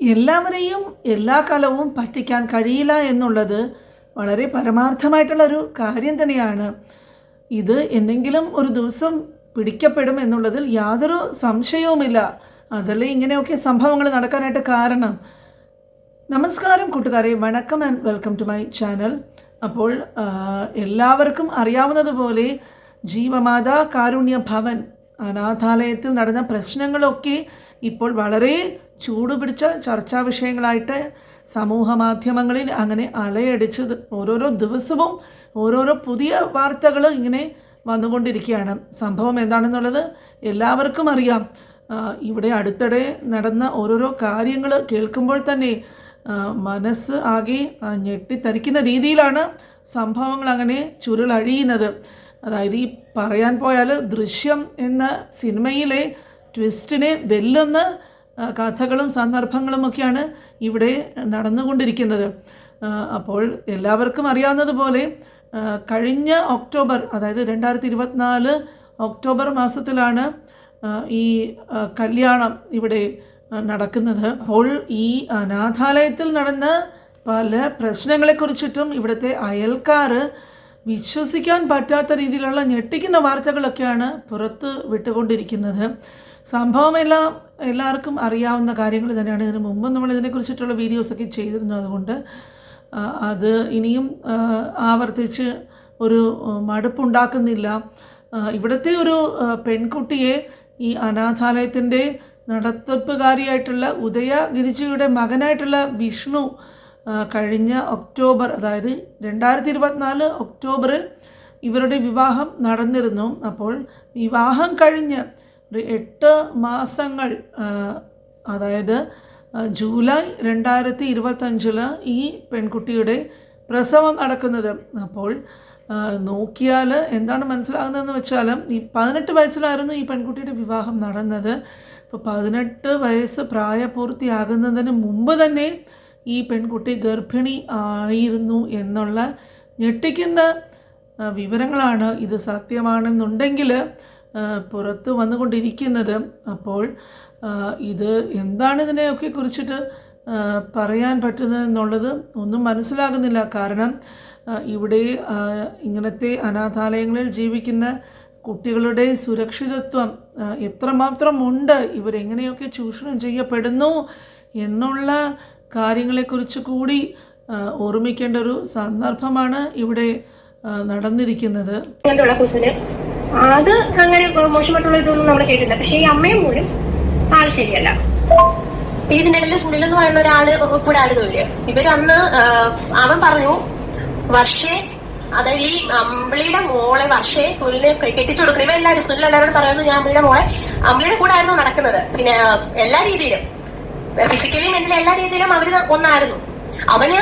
എല്ലാവരെയും എല്ലാ കാലവും പറ്റിക്കാൻ കഴിയില്ല എന്നുള്ളത് വളരെ പരമാർത്ഥമായിട്ടുള്ളൊരു കാര്യം തന്നെയാണ്. ഇത് എന്തെങ്കിലും ഒരു ദിവസം പിടിക്കപ്പെടും എന്നുള്ളതിൽ യാതൊരു സംശയവുമില്ല. അതല്ലേ ഇങ്ങനെയൊക്കെ സംഭവങ്ങൾ നടക്കാനായിട്ട് കാരണം. നമസ്കാരം കൂട്ടുകാരെ. വണക്കം and welcome to my channel അപ്പോൾ എല്ലാവർക്കും അറിയാവുന്നതുപോലെ ജീവമാതാ കാരുണ്യ ഭവൻ അനാഥാലയത്തിൽ നടന്ന പ്രശ്നങ്ങളൊക്കെ ഇപ്പോൾ വളരെ ചൂടുപിടിച്ച ചർച്ചാ വിഷയങ്ങളായിട്ട് സമൂഹ മാധ്യമങ്ങളിൽ അങ്ങനെ അലയടിച്ച് ഓരോരോ ദിവസവും ഓരോരോ പുതിയ വാർത്തകൾ ഇങ്ങനെ വന്നുകൊണ്ടിരിക്കുകയാണ്. സംഭവം എന്താണെന്നുള്ളത് എല്ലാവർക്കും അറിയാം. ഇവിടെ അടുത്തിടെ നടന്ന ഓരോരോ കാര്യങ്ങൾ കേൾക്കുമ്പോൾ തന്നെ മനസ്സ് ആകെ ഞെട്ടിത്തരിക്കുന്ന രീതിയിലാണ് സംഭവങ്ങൾ അങ്ങനെ ചുരുളഴിയുന്നത്. അതായത് ഈ പറയാൻ പോയാൽ ദൃശ്യം എന്ന സിനിമയിലെ ട്വിസ്റ്റിനെ വെല്ലുന്ന കഥകളും സന്ദർഭങ്ങളും ഒക്കെയാണ് ഇവിടെ നടന്നുകൊണ്ടിരിക്കുന്നത്. അപ്പോൾ എല്ലാവർക്കും അറിയാവുന്നതുപോലെ കഴിഞ്ഞ ഒക്ടോബർ അതായത് രണ്ടായിരത്തി ഇരുപത്തിനാല് ഒക്ടോബർ മാസത്തിലാണ് ഈ കല്യാണം ഇവിടെ നടക്കുന്നത്. അപ്പോൾ ഈ അനാഥാലയത്തിൽ നടന്ന പല പ്രശ്നങ്ങളെക്കുറിച്ചിട്ടും ഇവിടുത്തെ അയൽക്കാർ വിശ്വസിക്കാൻ പറ്റാത്ത രീതിയിലുള്ള ഞെട്ടിക്കുന്ന വാർത്തകളൊക്കെയാണ് പുറത്ത് വിട്ടുകൊണ്ടിരിക്കുന്നത്. സംഭവമെല്ലാം എല്ലാവർക്കും അറിയാവുന്ന കാര്യങ്ങൾ തന്നെയാണ്. ഇതിനു മുമ്പ് നമ്മൾ ഇതിനെക്കുറിച്ചിട്ടുള്ള വീഡിയോസൊക്കെ ചെയ്തിരുന്നു അതുകൊണ്ട് അത് ഇനിയും ആവർത്തിച്ച് ഒരു മടുപ്പുണ്ടാക്കുന്നില്ല. ഇവിടുത്തെ ഒരു പെൺകുട്ടിയെ ഈ അനാഥാലയത്തിന്റെ നടത്തിപ്പുകാരിയായിട്ടുള്ള ഉദയ ഗിരിജിയുടെ മകനായിട്ടുള്ള വിഷ്ണു കഴിഞ്ഞ ഒക്ടോബർ അതായത് രണ്ടായിരത്തി ഇരുപത്തിനാല് ഒക്ടോബറിൽ ഇവരുടെ വിവാഹം നടന്നിരുന്നു. അപ്പോൾ വിവാഹം കഴിഞ്ഞ് ഒരു എട്ട് മാസങ്ങൾ അതായത് ജൂലൈ രണ്ടായിരത്തി ഇരുപത്തഞ്ചിൽ ഈ പെൺകുട്ടിയുടെ പ്രസവം നടക്കുന്നത്. അപ്പോൾ നോക്കിയാൽ എന്താണ് മനസ്സിലാകുന്നതെന്ന് വെച്ചാൽ ഈ പതിനെട്ട് വയസ്സിലായിരുന്നു ഈ പെൺകുട്ടിയുടെ വിവാഹം നടന്നത്. ഇപ്പോൾ പതിനെട്ട് വയസ്സ് പ്രായപൂർത്തിയാകുന്നതിന് മുമ്പ് തന്നെ ഈ പെൺകുട്ടി ഗർഭിണി ആയിരുന്നു എന്നുള്ള ഞെട്ടിക്കുന്ന വിവരങ്ങളാണ് ഇത് സത്യമാണെന്നുണ്ടെങ്കിൽ പുറത്ത് വന്നുകൊണ്ടിരിക്കുന്നത്. അപ്പോൾ ഇത് എന്താണ് ഇതിനെയൊക്കെ കുറിച്ചിട്ട് പറയാൻ പറ്റുന്നത് എന്നുള്ളത് ഒന്നും മനസ്സിലാകുന്നില്ല. കാരണം ഇവിടെ ഇങ്ങനത്തെ അനാഥാലയങ്ങളിൽ ജീവിക്കുന്ന കുട്ടികളുടെ സുരക്ഷിതത്വം എത്രമാത്രം ഉണ്ട് ഇവരെങ്ങനെയൊക്കെ ചൂഷണം ചെയ്യപ്പെടുന്നു എന്നുള്ള കാര്യങ്ങളെക്കുറിച്ച് കൂടി ഓർമ്മിക്കേണ്ട ഒരു സന്ദർഭമാണ് ഇവിടെ നടന്നിരിക്കുന്നത്. അത് അങ്ങനെ മോശമായിട്ടുള്ള ഇതൊന്നും നമ്മൾ കേട്ടില്ല പക്ഷെ ഈ അമ്മയും പോലും ആൾ ശരിയല്ല. ഇതിന്റെ ഇടയിൽ സുനിൽ എന്ന് പറയുന്ന ഒരാൾ കൂടെ ആരുന്നില്ല ഇവർ അന്ന് അവൻ പറഞ്ഞു വർഷേ അതായത് ഈ അമ്പിളിയുടെ മോളെ വർഷേ സുനിലിനെ കെട്ടിച്ചു കൊടുക്കണം. ഇവ എല്ലാവരും സുനിൽ എല്ലാവരോടും പറയുന്നു ഞാൻ അമ്പിളിയുടെ മോളെ. അമ്പിളിയുടെ കൂടെ ആയിരുന്നു നടക്കുന്നത്. പിന്നെ എല്ലാ രീതിയിലും ഫിസിക്കലി മെന്റലി എല്ലാ രീതിയിലും അവർ ഒന്നായിരുന്നു. അവന്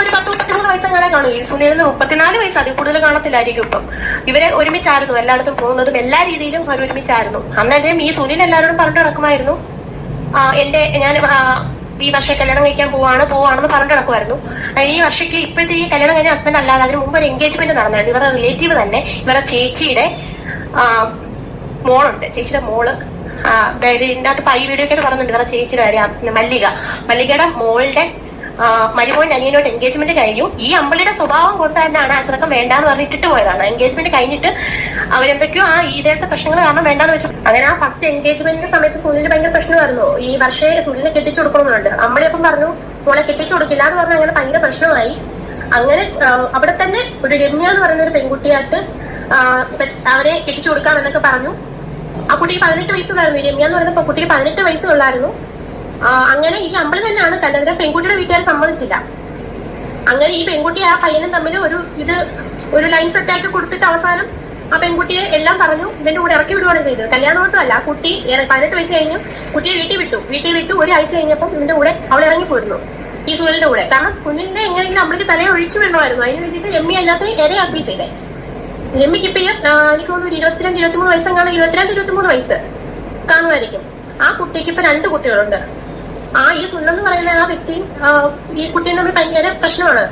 ഒരു പത്ത് മുപ്പത്തിമൂന്ന് വയസ്സങ്ങനെ കാണൂ. ഈ സുനിലിന് മുപ്പത്തിനാല് വയസ്സ് അതിൽ കൂടുതൽ കാണത്തില്ലായിരിക്കും ഇപ്പം. ഇവരെ ഒരുമിച്ചായിരുന്നു എല്ലായിടത്തും പോകുന്നതും എല്ലാ രീതിയിലും അവർ ഒരുമിച്ചായിരുന്നു. അന്നേരം ഈ സുനിൽ എല്ലാവരോടും പറഞ്ഞു നടക്കുമായിരുന്നു. എന്റെ ഞാൻ ഈ വർഷം കല്യാണം കഴിക്കാൻ പോവാണ് പോവാണെന്ന് പറഞ്ഞു നടക്കുമായിരുന്നു. ഈ വർഷയ്ക്ക് ഇപ്പോഴത്തെ ഈ കല്യാണം കഴിഞ്ഞ ഹസ്ബൻഡ് അല്ലാതെ അതിന് മുമ്പ് ഒരു എൻഗേജ്മെന്റ് നടന്നായിരുന്നു. ഇവരുടെ റിലേറ്റീവ് തന്നെ ഇവരുടെ ചേച്ചിയുടെ മോളുണ്ട്. ചേച്ചിയുടെ മോൾ. അതായത് ഇതിനകത്ത് പൈ വീഡിയോ ഒക്കെ പറഞ്ഞിട്ടുണ്ട് ഇവരുടെ ചേച്ചിയുടെ കാര്യം. മല്ലിക. മല്ലികയുടെ മോളുടെ മരുമോൻ അനിയനോട് എൻഗേജ്മെന്റ് കഴിഞ്ഞു. ഈ അമ്പളിയുടെ സ്വഭാവം കൊണ്ട് തന്നെയാണ് അച്ഛനൊക്കെ വേണ്ടാന്ന് പറഞ്ഞിട്ട് പോയതാണ്. എൻഗേജ്മെന്റ് കഴിഞ്ഞിട്ട് അവരെന്തൊക്കെയോ ആ ഈടത്തെ പ്രശ്നങ്ങൾ കാരണം വേണ്ടാന്ന് വെച്ചു. അങ്ങനെ ആ ഫസ്റ്റ് എൻഗേജ്മെന്റിന്റെ സമയത്ത് സുനിലിന് ഭയങ്കര പ്രശ്നമായിരുന്നു. ഈ വർഷേ സുനിലിനെ കെട്ടിച്ചു കൊടുക്കണമെന്നുണ്ട്. അമ്പളിയപ്പം പറഞ്ഞു മോളെ കെട്ടിച്ചു കൊടുക്കില്ല എന്ന് പറഞ്ഞ അങ്ങനെ ഭയങ്കര പ്രശ്നമായി. അങ്ങനെ അവിടെ തന്നെ ഒരു രമ്യ എന്ന് പറയുന്ന ഒരു പെൺകുട്ടിയായിട്ട് അവരെ കെട്ടിച്ചു കൊടുക്കാം എന്നൊക്കെ പറഞ്ഞു. ആ കുട്ടിക്ക് പതിനെട്ട് വയസ്സുള്ളായിരുന്നു. രമ്യ എന്ന് പറയുന്ന കുട്ടിക്ക് പതിനെട്ട് വയസ്സുള്ളായിരുന്നു. അങ്ങനെ ഈ അമ്പലം തന്നെയാണ് കണ്ടത് പെൺകുട്ടിയുടെ വീട്ടുകാർ സമ്മതിച്ചില്ല. അങ്ങനെ ഈ പെൺകുട്ടി ആ പയ്യനും തമ്മിൽ ഒരു ഇത് ഒരു ലൈൻ സെറ്റാക്കി കൊടുത്തിട്ട് അവസാനം ആ പെൺകുട്ടിയെ എല്ലാം പറഞ്ഞു ഇവന്റെ കൂടെ ഇറക്കി വിടുകയാണ് ചെയ്തത്. കല്യാണമൊട്ടുമല്ല ആ കുട്ടി പതിനെട്ട് വയസ്സ് കഴിഞ്ഞു കുട്ടിയെ വീട്ടിൽ വിട്ടു. വീട്ടിൽ വിട്ടു ഒരു ഒരാഴ്ച കഴിഞ്ഞപ്പോൾ ഇവന്റെ കൂടെ അവൾ ഇറങ്ങി പോയിരുന്നു ഈ സുനിലിന്റെ കൂടെ. കാരണം സുനിലിനെ എങ്ങനെയെങ്കിലും അമ്മയ്ക്ക് തലയെ ഒഴിച്ചു വേണമായിരുന്നു അതിന് വേണ്ടിയിട്ട് രമ്യ അല്ലാത്ത ഇരയാക്കി ചെയ്തേ. രമ്യക്ക് ഇപ്പൊ എനിക്ക് തോന്നുന്നു ഇരുപത്തിരണ്ട് ഇരുപത്തിമൂന്ന് വയസ്സെങ്ങാണ് ഇരുപത്തിരണ്ട് ഇരുപത്തിമൂന്ന് വയസ്സ് കാണുമായിരിക്കും. ആ കുട്ടിക്ക് ഇപ്പൊ രണ്ട് കുട്ടികളുണ്ട്. ആ ഈ കുന്നെന്ന് പറയുന്ന ആ വ്യക്തി ഈ കുട്ടീനെ തമ്മിൽ ഭയങ്കര പ്രശ്നമാണ്.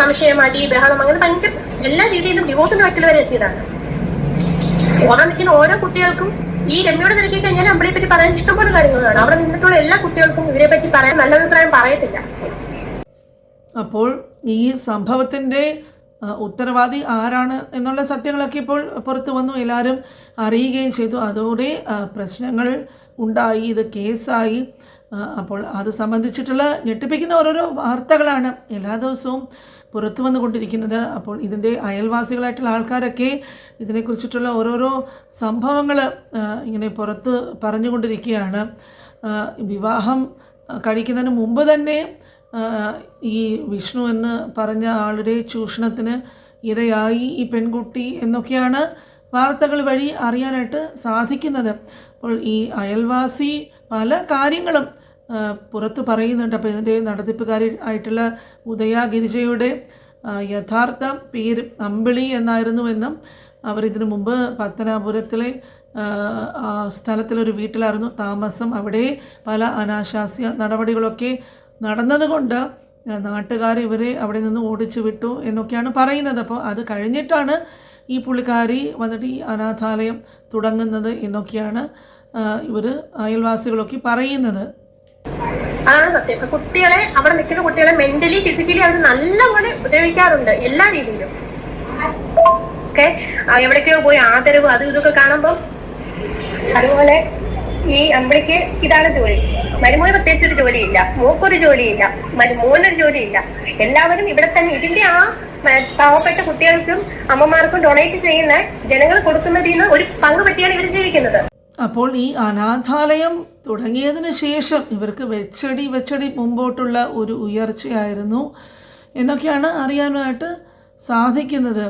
സംശയം അടി ബഹളം അങ്ങനെ ഭയങ്കര എല്ലാ രീതിയിലും ഡിവോഴ്സിന്റെ വക്കിൽ വരെ എത്തിയതാണ്. ഓരോ നിൽക്കുന്ന ഓരോ കുട്ടികൾക്കും ഈ രമ്യയുടെ തിരക്കി കഴിഞ്ഞാൽ നമ്മളെ പറ്റി പറയാൻ ഇഷ്ടംപോലെ കാര്യങ്ങളാണ് അവിടെ നിന്നിട്ടുള്ള എല്ലാ കുട്ടികൾക്കും ഇവരെ പറ്റി പറയാൻ നല്ല അഭിപ്രായം പറയത്തില്ല. അപ്പോൾ ഈ സംഭവത്തിന്റെ ഉത്തരവാദി ആരാണ് എന്നുള്ള സത്യങ്ങളൊക്കെ ഇപ്പോൾ പുറത്തു വന്നു. എല്ലാവരും അറിയുകയും ചെയ്തു. അതോടെ പ്രശ്നങ്ങൾ ഉണ്ടായി ഇത് കേസായി. അപ്പോൾ അത് സംബന്ധിച്ചിട്ടുള്ള ഞെട്ടിപ്പിക്കുന്ന ഓരോരോ വാർത്തകളാണ് എല്ലാ ദിവസവും പുറത്തു വന്നുകൊണ്ടിരിക്കുന്നത്. അപ്പോൾ ഇതിന്റെ അയൽവാസികളായിട്ടുള്ള ആൾക്കാരൊക്കെ ഇതിനെക്കുറിച്ചിട്ടുള്ള ഓരോരോ സംഭവങ്ങൾ ഇങ്ങനെ പുറത്ത് പറഞ്ഞുകൊണ്ടിരിക്കുകയാണ്. വിവാഹം കഴിക്കുന്നതിന് മുമ്പ് തന്നെ ഈ വിഷ്ണു എന്ന് പറഞ്ഞ ആളുടെ ചൂഷണത്തിന് ഇരയായി ഈ പെൺകുട്ടി എന്നൊക്കെയാണ് വാർത്തകൾ വഴി അറിയാനായിട്ട് സാധിക്കുന്നത്. അപ്പോൾ ഈ അയൽവാസി പല കാര്യങ്ങളും പുറത്ത് പറയുന്നുണ്ട്. അപ്പോൾ ഇതിന്റെ നടത്തിപ്പുകാരി ആയിട്ടുള്ള ഉദയ ഗിരിജയുടെ യഥാർത്ഥ പേര് അമ്പിളി എന്നായിരുന്നുവെന്നും അവർ ഇതിനു മുമ്പ് പത്തനാപുരത്തിലെ സ്ഥലത്തിലൊരു വീട്ടിലായിരുന്നു താമസം. അവിടെ പല അനാശാസ്യ നടപടികളൊക്കെ നടന്നതുകൊണ്ട് നാട്ടുകാർ ഇവരെ അവിടെ നിന്ന് ഓടിച്ചു വിട്ടു എന്നൊക്കെയാണ് പറയുന്നത്. അപ്പോൾ അത് കഴിഞ്ഞിട്ടാണ് ഈ പുള്ളിക്കാരി വന്നിട്ട് ഈ അനാഥാലയം തുടങ്ങുന്നത് എന്നൊക്കെയാണ് ഇവർ അയൽവാസികളൊക്കെ പറയുന്നത്. അതാണ് സത്യം. കുട്ടികളെ അവിടെ നിൽക്കുന്ന കുട്ടികളെ മെന്റലി ഫിസിക്കലി അവർ നല്ലപോലെ ഉപദ്രവിക്കാറുണ്ട് എല്ലാ രീതിയിലും. ഓക്കെ? എവിടേക്കോ പോയി ആദരവ് അത് ഇതൊക്കെ കാണുമ്പോൾ അതുപോലെ ഈ അമ്പളിക്ക് ഇതാണ് ജോലി. മരുമോന് പ്രത്യേകിച്ച് ഒരു ജോലിയില്ല. മോക്കൊരു ജോലിയില്ല. മരുമോനൊരു ജോലിയില്ല. എല്ലാവരും ഇവിടെ തന്നെ. ഇതിന്റെ ആ പാവപ്പെട്ട കുട്ടികൾക്കും അമ്മമാർക്കും ഡൊണേറ്റ് ചെയ്യുന്ന ജനങ്ങൾ കൊടുക്കുന്നതിൽ നിന്ന് ഒരു പങ്ക് പറ്റിയാണ് ഇവർ ജീവിക്കുന്നത്. അപ്പോൾ ഈ അനാഥാലയം തുടങ്ങിയതിന് ശേഷം ഇവർക്ക് വെച്ചടി വെച്ചടി മുമ്പോട്ടുള്ള ഒരു ഉയർച്ചയായിരുന്നു എന്നൊക്കെയാണ് അറിയാനായിട്ട് സാധിക്കുന്നത്.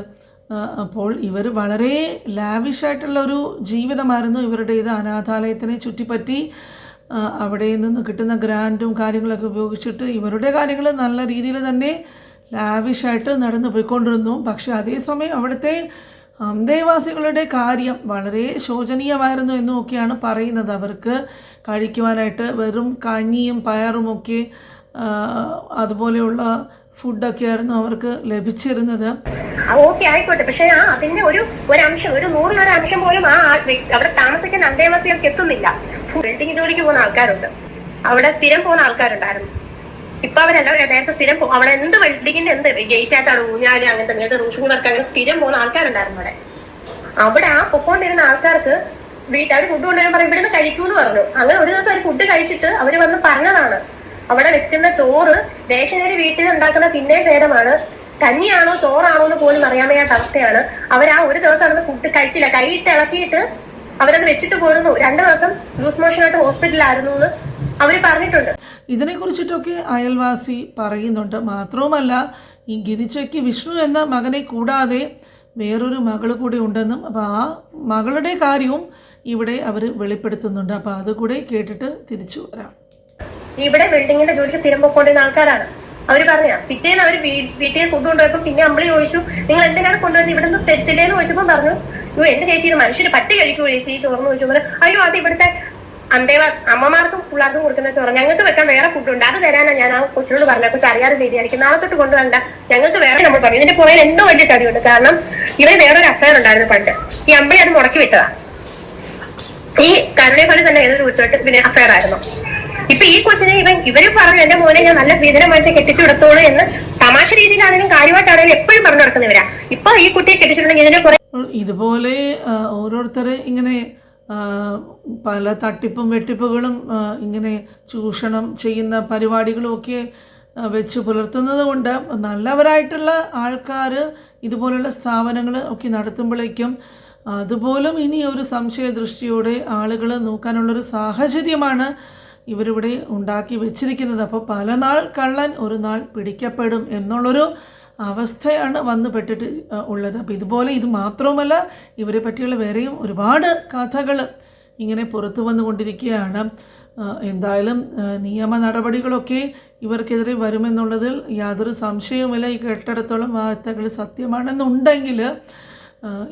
അപ്പോൾ ഇവർ വളരെ ലാവിഷായിട്ടുള്ള ഒരു ജീവിതമായിരുന്നു ഇവരുടേത്. അനാഥാലയത്തിനെ ചുറ്റിപ്പറ്റി അവിടെ നിന്ന് കിട്ടുന്ന ഗ്രാൻഡും കാര്യങ്ങളൊക്കെ ഉപയോഗിച്ചിട്ട് ഇവരുടെ കാര്യങ്ങൾ നല്ല രീതിയിൽ തന്നെ ലാവിഷായിട്ട് നടന്നു പോയിക്കൊണ്ടിരുന്നു. പക്ഷെ അതേസമയം അവിടുത്തെ അന്തേവാസികളുടെ കാര്യം വളരെ ശോചനീയമായിരുന്നു എന്നൊക്കെയാണ് പറയുന്നത്. അവർക്ക് കഴിക്കുവാനായിട്ട് വെറും കഞ്ഞിയും പയറുമൊക്കെ അതുപോലെയുള്ള ഫുഡൊക്കെ ആയിരുന്നു അവർക്ക് ലഭിച്ചിരുന്നത്. ഓക്കെ ആയിക്കോട്ടെ. പക്ഷെ ആ അതിന്റെ ഒരു ഒരു അംശം ഒരു നൂറിലൊരു അംശം പോലും ആ അവിടെ താമസിക്കുന്ന അന്തേവാസികൾക്ക് എത്തുന്നില്ല. ബിൽഡിംഗ് ജോലിക്ക് പോകുന്ന ആൾക്കാരുണ്ട്. അവിടെ സ്ഥിരം പോകുന്ന ആൾക്കാരുണ്ടായിരുന്നു. ഇപ്പൊ അവരല്ല നേരത്തെ സ്ഥിരം പോകും അവിടെ എന്ത് വെൽഡിങ്ങിന്റെ എന്ത് ഗേറ്റ് ആയിട്ടാണ് ഊഞ്ഞാൽ അങ്ങനത്തെ നേരത്തെ റൂഷിംഗ് വർക്ക് അങ്ങനെ സ്ഥിരം പോകുന്ന ആൾക്കാരുണ്ടായിരുന്നു അവിടെ. അവിടെ ആ പൊക്കോണ്ടിരുന്ന ആൾക്കാർക്ക് വീട്ടിൽ അവർ ഫുഡ് കൊണ്ടുവരാൻ പറയും ഇവിടുന്ന് കഴിക്കൂന്ന് പറഞ്ഞു. അങ്ങനെ ഒരു ദിവസം അവർ ഫുഡ് കഴിച്ചിട്ട് അവർ വന്ന് പറഞ്ഞതാണ്. അവിടെ വെക്കുന്ന ചോറ് ദേശനേരി വീട്ടിൽ ഉണ്ടാക്കുന്ന പിന്നെ ഭേദമാണ് കഞ്ഞിയാണോ ചോറാണോ എന്ന് പോലും അറിയാൻ വയ്യാത്ത അവസ്ഥയാണ്. അവർ ആ ഒരു ദിവസം അന്ന് ഫുഡ് കഴിച്ചില്ല. കൈയിട്ട് ഇളക്കിയിട്ട് അവരത് വെച്ചിട്ട് പോരുന്നു. രണ്ടു ദിവസം ലൂസ് മോഷനായിട്ട് ഹോസ്പിറ്റലിലായിരുന്നു എന്ന് അവർ പറഞ്ഞിട്ടുണ്ട്. ഇതിനെക്കുറിച്ചിട്ടൊക്കെ അയൽവാസി പറയുന്നുണ്ട്. മാത്രവുമല്ല ഈ ഗിരിജയ്ക്ക് വിഷ്ണു എന്ന മകനെ കൂടാതെ വേറൊരു മകൾ കൂടി ഉണ്ടെന്നും അപ്പോൾ ആ മകളുടെ കാര്യവും ഇവിടെ അവർ വെളിപ്പെടുത്തുന്നുണ്ട്. അപ്പോൾ അതുകൂടെ കേട്ടിട്ട് തിരിച്ചു വരാം. ഇവിടെ ബിൽഡിങ്ങിന്റെ ജോലിക്ക് സ്ഥിരം കൊണ്ടുവരുന്ന ആൾക്കാരാണ്. അവർ പറഞ്ഞ പിറ്റേന്ന് അവർ വീ- വീട്ടിൽ കൊണ്ടുപോയപ്പോ പിന്നെ അമ്മളി ചോദിച്ചു നിങ്ങൾ എന്തിനാണ് കൊണ്ടുവന്നത് ഇവിടെ നിന്ന് തെറ്റില്ലേന്ന് ചോദിച്ചപ്പോ പറഞ്ഞു അയ്യോ എന്റെ ചേച്ചി മനുഷ്യര് പട്ടി കഴിക്കുമോ ചേച്ചി? ചോർന്ന് ചോദിച്ചു. അയ്യോ അത് ഇവിടുത്തെ അന്തേവ അമ്മമാർക്കും പിള്ളേർക്കും കൊടുക്കുന്ന ചോറ് ഞങ്ങൾക്ക് വെക്കാൻ വേറെ ഫുഡ് ഉണ്ട്. അത് തരാനാ ഞാൻ ആ കൊച്ചിനോട് പറഞ്ഞ കൊച്ചു അറിയാതെ ചെയ്തിരിക്കും നാളെ തൊട്ട് കൊണ്ടുവരണ്ട. ഞങ്ങൾക്ക് വേറെ നമ്മൾ പറഞ്ഞു. ഇതിന്റെ പുറകിൽ എന്തോ വലിയ ചടിയുണ്ട് കാരണം ഇവർ വേറൊരു അഫയർ ഉണ്ടായിരുന്നു പണ്ട്. ഈ അമ്പിളി അത് മുടക്കി വിട്ടതാ. ഈ കരുണയെ പോലെ തന്നെ ഏതൊരു ഉച്ചോട്ട് പിന്നെ അഫയർ ആയിരുന്നു. ഇപ്പൊ ഈ കൊച്ചിനെ ഇവൻ ഇവർ പറഞ്ഞു എന്റെ മോനെ ഞാൻ നല്ല സ്ത്രീധനം വാങ്ങിച്ച് കെട്ടിച്ചു വിടത്തോളൂ എന്ന് തമാശ രീതിയിലാണെങ്കിലും കാര്യമായിട്ടാണെങ്കിലും എപ്പോഴും പറഞ്ഞു നടക്കുന്നവരാ. ഇപ്പൊ ഈ കുട്ടിയെ കെട്ടിച്ചിട്ടുണ്ടെങ്കിൽ ഇതിന്റെ കുറെ ഇതുപോലെ ഓരോരുത്തർ ഇങ്ങനെ പല തട്ടിപ്പും വെട്ടിപ്പുകളും ഇങ്ങനെ ചൂഷണം ചെയ്യുന്ന പരിപാടികളും ഒക്കെ ആ, വെച്ച് പുലർത്തുന്നത് കൊണ്ട് നല്ലവരായിട്ടുള്ള ആൾക്കാർ ഇതുപോലുള്ള സ്ഥാപനങ്ങൾ ഒക്കെ നടത്തുമ്പോഴേക്കും അതുപോലും ഇനി ഒരു സംശയദൃഷ്ടിയോടെ ആളുകൾ നോക്കാനുള്ളൊരു സാഹചര്യമാണ് ഇവരിവിടെ ഉണ്ടാക്കി വെച്ചിരിക്കുന്നത്. അപ്പോൾ പല നാൾ കള്ളൻ ഒരു നാൾ പിടിക്കപ്പെടും എന്നുള്ളൊരു അവസ്ഥയാണ് വന്നു പെട്ടിട്ട് ഉള്ളത്. അപ്പോൾ ഇതുപോലെ ഇത് മാത്രവുമല്ല ഇവരെ പറ്റിയുള്ള വേറെയും ഒരുപാട് കഥകൾ ഇങ്ങനെ പുറത്തു വന്നുകൊണ്ടിരിക്കുകയാണ്. എന്തായാലും നിയമ നടപടികളൊക്കെ ഇവർക്കെതിരെ വരുമെന്നുള്ളതിൽ യാതൊരു സംശയവുമില്ല. ഈ കേട്ടിടത്തോളം വാർത്തകൾ സത്യമാണെന്നുണ്ടെങ്കിൽ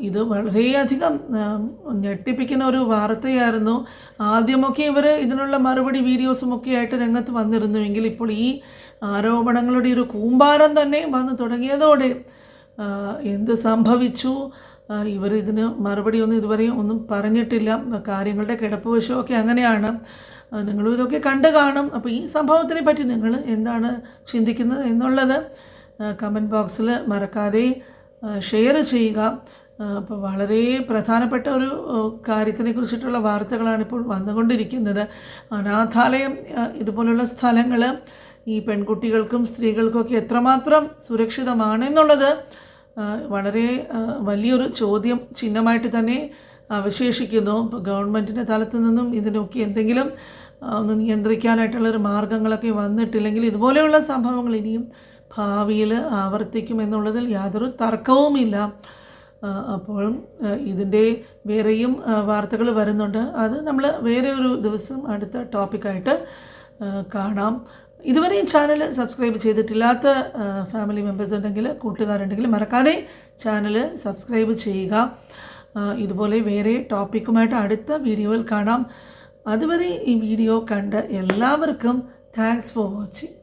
ഇത് വളരെയധികം ഞെട്ടിപ്പിക്കുന്ന ഒരു വാർത്തയായിരുന്നു. ആദ്യമൊക്കെ ഇവർ ഇതിനുള്ള മറുപടി വീഡിയോസും ഒക്കെ ആയിട്ട് രംഗത്ത് വന്നിരുന്നുവെങ്കിൽ ഇപ്പോൾ ഈ ആരോപണങ്ങളുടെ ഒരു കൂമ്പാരം തന്നെ വന്നു തുടങ്ങിയതോടെ എന്ത് സംഭവിച്ചു? ഇവർ ഇതിന് മറുപടി ഒന്നും ഇതുവരെയും ഒന്നും പറഞ്ഞിട്ടില്ല. കാര്യങ്ങളുടെ കിടപ്പ് വശമൊക്കെ അങ്ങനെയാണ് നിങ്ങളും ഇതൊക്കെ കണ്ടു കാണും. അപ്പോൾ ഈ സംഭവത്തിനെ പറ്റി നിങ്ങൾ എന്താണ് ചിന്തിക്കുന്നത് എന്നുള്ളത് കമന്റ് ബോക്സിൽ മറക്കാതെ ഷെയർ ചെയ്യുക. അപ്പോൾ വളരെ പ്രധാനപ്പെട്ട ഒരു കാര്യത്തിനെ കുറിച്ചിട്ടുള്ള വാർത്തകളാണ് ഇപ്പോൾ വന്നുകൊണ്ടിരിക്കുന്നത്. അനാഥാലയം ഇതുപോലുള്ള സ്ഥലങ്ങൾ ഈ പെൺകുട്ടികൾക്കും സ്ത്രീകൾക്കൊക്കെ എത്രമാത്രം സുരക്ഷിതമാണെന്നുള്ളത് വളരെ വലിയൊരു ചോദ്യം ചിഹ്നമായിട്ട് തന്നെ അവശേഷിക്കുന്നു. ഗവൺമെന്റിന്റെ തലത്ത് നിന്നും ഇതിനൊക്കെ എന്തെങ്കിലും ഒന്ന് നിയന്ത്രിക്കാനായിട്ടുള്ളൊരു മാർഗങ്ങളൊക്കെ വന്നിട്ടില്ലെങ്കിൽ ഇതുപോലെയുള്ള സംഭവങ്ങൾ ഇനിയും ഭാവിയിൽ ആവർത്തിക്കും എന്നുള്ളതിൽ യാതൊരു തർക്കവുമില്ല. അപ്പോൾ ഇതിന്റെ വേറെയും വാർത്തകൾ വരുന്നുണ്ട്. അത് നമ്മൾ വേറെ ഒരു ദിവസം അടുത്ത ടോപ്പിക്കായിട്ട് കാണാം. ഇതുവരെയും ചാനൽ സബ്സ്ക്രൈബ് ചെയ്തിട്ടില്ലാത്ത ഫാമിലി മെമ്പേഴ്സ് ഉണ്ടെങ്കിൽ കൂട്ടുകാരുണ്ടെങ്കിൽ മറക്കാതെ ചാനൽ സബ്സ്ക്രൈബ് ചെയ്യുക. ഇതുപോലെ വേറെ ടോപ്പിക്കുമായിട്ട് അടുത്ത വീഡിയോയിൽ കാണാം. അതുവരെ ഈ വീഡിയോ കണ്ട എല്ലാവർക്കും താങ്ക്സ് ഫോർ വാച്ചിങ്